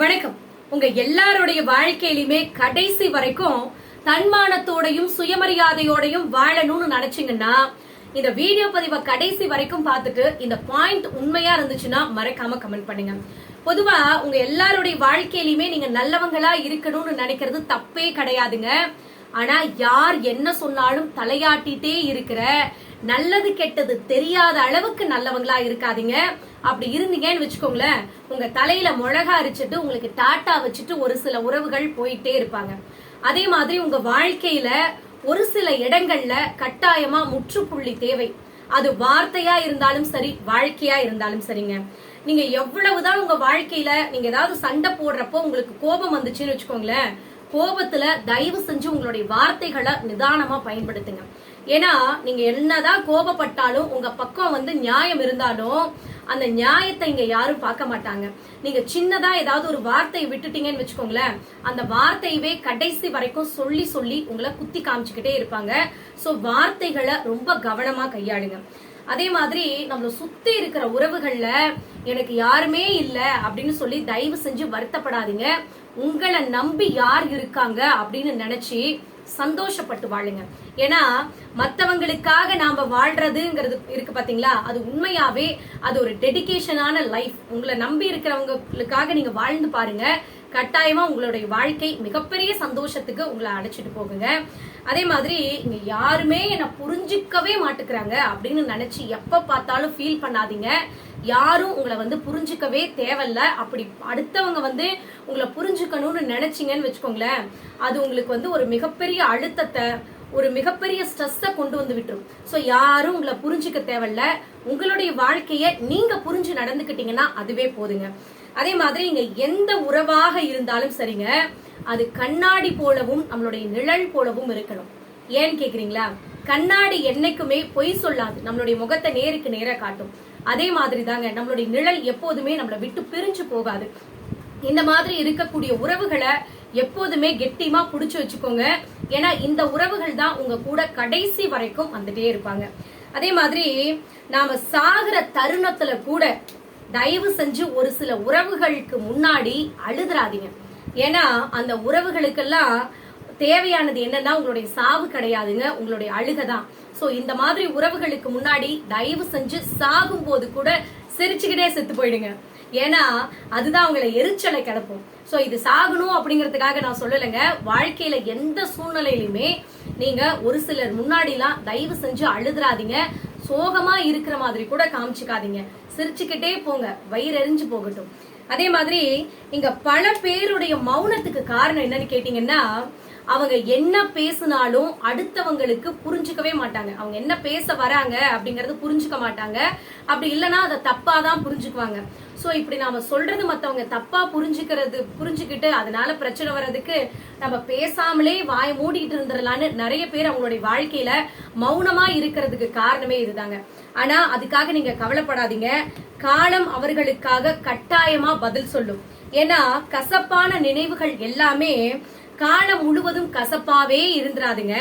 வணக்கம். உங்க எல்லாருடைய வாழ்க்கையிலுமே கடைசி வரைக்கும் தன்மானத்தோடையும் சுயமரியாதையோடையும் வாழணும்னு நினைச்சீங்கன்னா இந்த வீடியோ பதிவை கடைசி வரைக்கும் பார்த்துட்டு இந்த பாயிண்ட் உண்மையா இருந்துச்சுன்னா மறக்காம கமெண்ட் பண்ணுங்க. பொதுவா உங்க எல்லாருடைய வாழ்க்கையிலுமே நீங்க நல்லவங்களா இருக்கணும்னு நினைக்கிறது தப்பே கிடையாதுங்க. ஆனா யார் என்ன சொன்னாலும் தலையாட்டிட்டே இருக்கிற நல்லது கெட்டது தெரியாத அளவுக்கு நல்லவங்களா இருக்காதீங்க. அப்படி இருந்தீங்கன்னு வச்சுக்கோங்களேன் உங்க தலையில மிளகா அரிச்சிட்டு உங்களுக்கு டாட்டா வச்சுட்டு ஒரு சில உறவுகள் போயிட்டே இருப்பாங்க. அதே மாதிரி உங்க வாழ்க்கையில ஒரு சில இடங்கள்ல கட்டாயமா முற்றுப்புள்ளி தேவை. அது வார்த்தையா இருந்தாலும் சரி வாழ்க்கையா இருந்தாலும் சரிங்க. நீங்க எவ்வளவுதான் உங்க வாழ்க்கையில நீங்க ஏதாவது சண்டை போடுறப்போ உங்களுக்கு கோபம் வந்துச்சுன்னு வச்சுக்கோங்களேன் கோபத்துல தயவு செஞ்சு உங்களுடைய வார்த்தைகளை நிதானமா பயன்படுத்துங்க. ஏன்னா நீங்க என்னதான் கோபப்பட்டாலும் உங்க பக்கம் வந்து நியாயம் இருந்தாலும் அந்த நியாயத்தை இங்க யாரும் பார்க்க மாட்டாங்க. நீங்க சின்னதா ஏதாவது ஒரு வார்த்தையை விட்டுட்டீங்கன்னு வச்சுக்கோங்களேன் அந்த வார்த்தையவே கடைசி வரைக்கும் சொல்லி சொல்லி உங்களை குத்தி காமிச்சுக்கிட்டே இருப்பாங்க. சோ வார்த்தைகளை ரொம்ப கவனமா கையாளுங்க. அதே மாதிரி நம்மளை சுத்தி இருக்கிற உறவுகள்ல எனக்கு யாருமே இல்ல அப்படின்னு சொல்லி தயவு செஞ்சு வருத்தப்படாதீங்க. உங்களை நம்பி யார் இருக்காங்க அப்படின்னு நினைச்சு சந்தோஷப்பட்டு வாழுங்க. ஏன்னா மத்தவங்களுக்காக நாம வாழ்றதுங்கிறது இருக்கு பாத்தீங்களா? அது உண்மையாவே அது ஒரு டெடிகேஷனான லைஃப் உங்களை நம்பி இருக்கிறவங்களுக்காக நீங்க வாழ்ந்து பாருங்க. கட்டாயமா உங்களுடைய வாழ்க்கை மிகப்பெரிய சந்தோஷத்துக்கு உங்களை அழைச்சிட்டு போகுங்க. அதே மாதிரி இங்க யாருமே என்ன புரிஞ்சுக்கவே மாட்டுக்கிறாங்க அப்படின்னு நினைச்சு எப்ப பார்த்தாலும் ஃபீல் பண்ணாதீங்க. யாரும் உங்களை வந்து புரிஞ்சுக்கவே தேவையில்ல. அப்படி அடுத்தவங்க வந்து உங்களை புரிஞ்சுக்கணும்னு நினைச்சிங்கன்னு வச்சுக்கோங்களேன் அது உங்களுக்கு வந்து ஒரு மிகப்பெரிய அழுத்தத்தை ஒரு மிகப்பெரிய ஸ்ட்ரெஸ்ஸை கொண்டு வந்து விட்டுரும். ஸோ யாரும் உங்களை புரிஞ்சுக்க தேவையில்ல. உங்களுடைய வாழ்க்கையை நீங்க புரிஞ்சு நடந்துக்கிட்டீங்கன்னா அதுவே போதுங்க. அதே மாதிரி இங்க எந்த உறவாக இருந்தாலும் சரிங்க அது கண்ணாடி போலவும் நம்மளுடைய நிழல் போலவும் இருக்கணும். ஏன்னு கேக்குறீங்களா? கண்ணாடி என்னைக்குமே பொய் சொல்லாது. நம்மளுடைய முகத்தை நேருக்கு நேர காட்டும். அதே மாதிரி தாங்க நம்மளுடைய நிழல் எப்போதுமே நம்மளை விட்டு பிரிஞ்சு போகாது. இந்த மாதிரி இருக்கக்கூடிய உறவுகளை எப்போதுமே கெட்டியமா புடிச்சு வச்சுக்கோங்க. ஏன்னா இந்த உறவுகள் தான் உங்க கூட கடைசி வரைக்கும் வந்துட்டே இருப்பாங்க. அதே மாதிரி நாம சாகிற தருணத்துல கூட தயவு செஞ்சு ஒரு சில உறவுகளுக்கு முன்னாடி அழுதுறாதீங்க. ஏன்னா அந்த உறவுகளுக்கெல்லாம் தேவையானது என்னன்னா உங்களுடைய சாவு கிடையாதுங்க உங்களுடைய அழுகை தான். சோ இந்த மாதிரி உறவுகளுக்கு முன்னாடி தயவு செஞ்சு சாகும் போது கூட சிரிச்சுக்கிட்டே செத்து போயிடுங்க. ஏன்னா அதுதான் அவங்களை எரிச்சலை கிளப்பும் ஸோ இது சாகணும் அப்படிங்கிறதுக்காக நான் சொல்லலைங்க. வாழ்க்கையில எந்த சூழ்நிலையிலுமே நீங்க ஒரு சிலர் முன்னாடிலாம் தயவு செஞ்சு அழுதுறாதீங்க. சோகமா இருக்கிற மாதிரி கூட காமிச்சுக்காதீங்க. சிரிச்சுக்கிட்டே போங்க. வயிறு எரிஞ்சு போகட்டும். அதே மாதிரி இங்க பல பேருடைய மௌனத்துக்கு காரணம் என்னன்னு கேட்டீங்கன்னா அவங்க என்ன பேசினாலும் அடுத்தவங்களுக்கு புரிஞ்சுக்கவே மாட்டாங்க. அவங்க என்ன பேச வராங்க அப்படிங்கறது புரிஞ்சுக்க மாட்டாங்க. அப்படி இல்லைன்னா அதை தப்பா தான் புரிஞ்சுக்குவாங்க. சோ இப்படி நாம சொல்றது மத்தவங்க தப்பா புரிஞ்சுக்கிறது புரிஞ்சுக்கிட்டு அதனால பிரச்சனை வர்றதுக்கு நம்ம பேசாமலே வாய் மூடிட்டு இருந்துடலான்னு நிறைய பேர் அவங்களுடைய வாழ்க்கையில மௌனமா இருக்கிறதுக்கு காரணமே இதுதாங்க. ஆனா அதுக்காக நீங்க கவலைப்படாதீங்க. காலம் அவர்களுக்காக கட்டாயமா பதில் சொல்லும். ஏன்னா கசப்பான நினைவுகள் எல்லாமே காலம் முழுவதும் கசப்பாவே இருந்துராதுங்க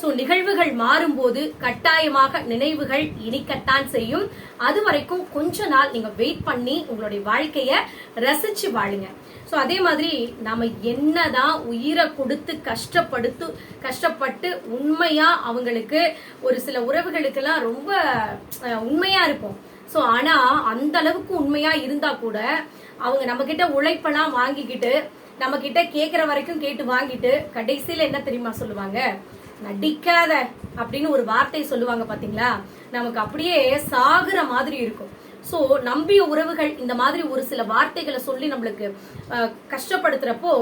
சோ நிகழ்வுகள் மாறும்போது கட்டாயமாக நினைவுகள் இனிக்கத்தான் செய்யும். அது வரைக்கும் கொஞ்ச நாள் நீங்க வெயிட் பண்ணி உங்களுடைய வாழ்க்கைய ரசிச்சு வாழுங்க. ஸோ அதே மாதிரி நம்ம என்னதான் உயிரை கொடுத்து கஷ்டப்படுத்து கஷ்டப்பட்டு உண்மையா அவங்களுக்கு ஒரு சில உறவுகளுக்கெல்லாம் ரொம்ப உண்மையா இருப்போம். ஸோ ஆனா அந்த அளவுக்கு உண்மையா இருந்தா கூட அவங்க நம்ம கிட்ட உழைப்பெல்லாம் வாங்கிக்கிட்டு நம்ம கிட்ட கேக்குற வரைக்கும் கேட்டு வாங்கிட்டு கடைசியில என்ன தெரியுமா சொல்லுவாங்க? நடிக்காத அப்படின்னு ஒரு வார்த்தை சொல்லுவாங்க பாத்தீங்களா? நமக்கு அப்படியே சாகுற மாதிரி இருக்கும். சோ நம்பிய உறவுகள் இந்த மாதிரி ஒரு சில வார்த்தைகளை சொல்லி நம்மளுக்கு கஷ்டப்படுத்துறப்போ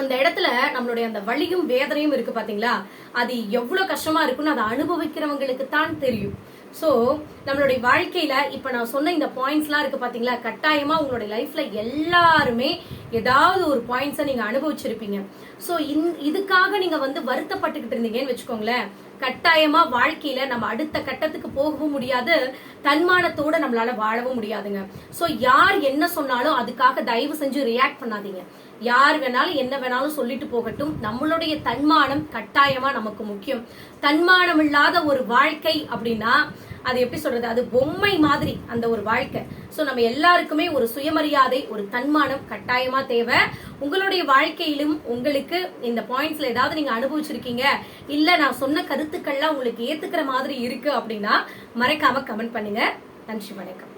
அந்த இடத்துல நம்மளுடைய அந்த வலியும் வேதனையும் இருக்கு பாத்தீங்களா? அது எவ்வளவு கஷ்டமா இருக்குன்னு அதை அனுபவிக்கிறவங்களுக்கு தான் தெரியும். சோ நம்மளுடைய வாழ்க்கையில இப்ப நான் சொன்ன இந்த பாயிண்ட்ஸ்லாம் இருக்கு பாத்தீங்களா? கட்டாயமா உங்களுடைய லைஃப்ல எல்லாருமே ஏதாவது ஒரு பாயிண்ட்ஸை நீங்க அனுபவிச்சிருப்பீங்க. சோ இதுக்காக நீங்க வந்து வருத்தப்பட்டுக்கிட்டு இருந்தீங்கன்னு வச்சுக்கோங்களேன். கட்டாயமா வாழ்க்கையில நம்ம அடுத்த கட்டத்துக்கு போகவும் முடியாது. தன்மானத்தோட நம்மளால வாழவும் முடியாதுங்க. சோ யார் என்ன சொன்னாலும் அதுக்காக தயவு செஞ்சு ரியாக்ட் பண்ணாதீங்க. யார் வேணாலும் என்ன வேணாலும் சொல்லிட்டு போகட்டும். நம்மளுடைய தன்மானம் கட்டாயமா நமக்கு முக்கியம். தன்மானம் இல்லாத ஒரு வாழ்க்கை அப்படின்னா அது எப்படி சொல்றது? அது பொம்மை மாதிரி அந்த ஒரு வாழ்க்கை. ஸோ நம்ம எல்லாருக்குமே ஒரு சுயமரியாதை ஒரு தன்மானம் கட்டாயமா தேவை. உங்களுடைய வாழ்க்கையிலும் உங்களுக்கு இந்த பாயிண்ட்ஸ்ல ஏதாவது நீங்க அனுபவிச்சிருக்கீங்க. இல்ல நான் சொன்ன கருத்துக்கள்லாம் உங்களுக்கு ஏத்துக்கிற மாதிரி இருக்கு அப்படின்னா மறக்காம கமெண்ட் பண்ணுங்க. நன்றி வணக்கம்.